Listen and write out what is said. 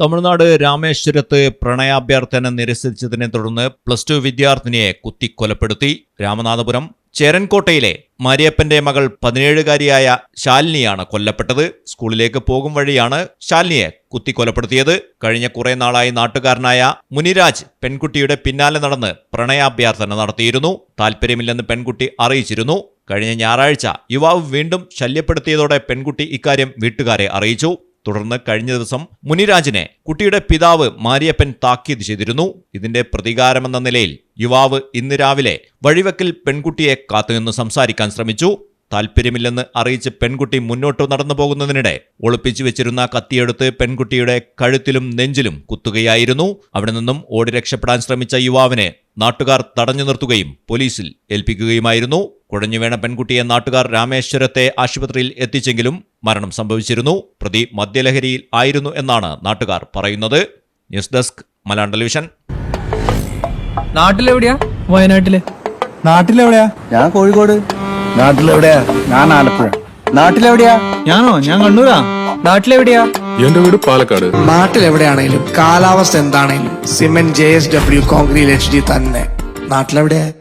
തമിഴ്നാട് രാമേശ്വരത്ത് പ്രണയാഭ്യർത്ഥന നിരസിച്ചതിനെ തുടർന്ന് പ്ലസ് ടു വിദ്യാർത്ഥിനിയെ കുത്തിക്കൊലപ്പെടുത്തി. രാമനാഥപുരം ചേരൻകോട്ടയിലെ മാരിയപ്പന്റെ മകൾ പതിനേഴുകാരിയായ ശാലിനിയാണ് കൊല്ലപ്പെട്ടത്. സ്കൂളിലേക്ക് പോകും വഴിയാണ് ശാലിനിയെ കുത്തിക്കൊലപ്പെടുത്തിയത്. കഴിഞ്ഞ കുറെ നാളായി നാട്ടുകാരനായ മുനിരാജ് പെൺകുട്ടിയുടെ പിന്നാലെ നടന്ന് പ്രണയാഭ്യർത്ഥന നടത്തിയിരുന്നു. താല്പര്യമില്ലെന്ന് പെൺകുട്ടി അറിയിച്ചിരുന്നു. കഴിഞ്ഞ ഞായറാഴ്ച യുവാവ് വീണ്ടും ശല്യപ്പെടുത്തിയതോടെ പെൺകുട്ടി ഇക്കാര്യം വീട്ടുകാരെ അറിയിച്ചു. തുടർന്ന് കഴിഞ്ഞ ദിവസം മുനിരാജിനെ കുട്ടിയുടെ പിതാവ് മാരിയപ്പൻ താക്കീത് ചെയ്തിരുന്നു. ഇതിന്റെ പ്രതികാരമെന്ന നിലയിൽ യുവാവ് ഇന്ന് രാവിലെ വഴിവെക്കിൽ പെൺകുട്ടിയെ കാത്തുനിന്ന് സംസാരിക്കാൻ ശ്രമിച്ചു. താൽപ്പര്യമില്ലെന്ന് അറിയിച്ച് പെൺകുട്ടി മുന്നോട്ട് നടന്നു പോകുന്നതിനിടെ ഒളിപ്പിച്ചു വെച്ചിരുന്ന കത്തിയെടുത്ത് പെൺകുട്ടിയുടെ കഴുത്തിലും നെഞ്ചിലും കുത്തുകയായിരുന്നു. അവിടെ നിന്നും ഓടി രക്ഷപ്പെടാൻ ശ്രമിച്ച യുവാവിനെ നാട്ടുകാർ തടഞ്ഞു നിർത്തുകയും പോലീസിൽ ഏൽപ്പിക്കുകയുമായിരുന്നു. കുഴഞ്ഞുവീണ പെൺകുട്ടിയെ നാട്ടുകാർ രാമേശ്വരത്തെ ആശുപത്രിയിൽ എത്തിച്ചെങ്കിലും മരണം സംഭവിച്ചിരുന്നു. പ്രതി മദ്യലഹരിയിൽ ആയിരുന്നു എന്നാണ് നാട്ടുകാർ പറയുന്നത്. News desk Malayalam television. നാട്ടിലെവിടെയാ? വയനാട്ടിൽ. നാട്ടിലെവിടെയാ? ഞാൻ കോഴിക്കോട്. നാട്ടിലെവിടെയാ? ഞാൻ ആലപ്പുഴ. നാട്ടിലെവിടെയാ? ഞാനോ? ഞാൻ കണ്ണൂരാ. നാട്ടിലെവിടെയാ? എന്റെ വീട് പാലക്കാട്. നാട്ടിലെവിടെയാണെങ്കിലും കാലാവസ്ഥ എന്താണെങ്കിലും cement J S W concrete H D തന്നെ. നാട്ടിലെവിടെയാ?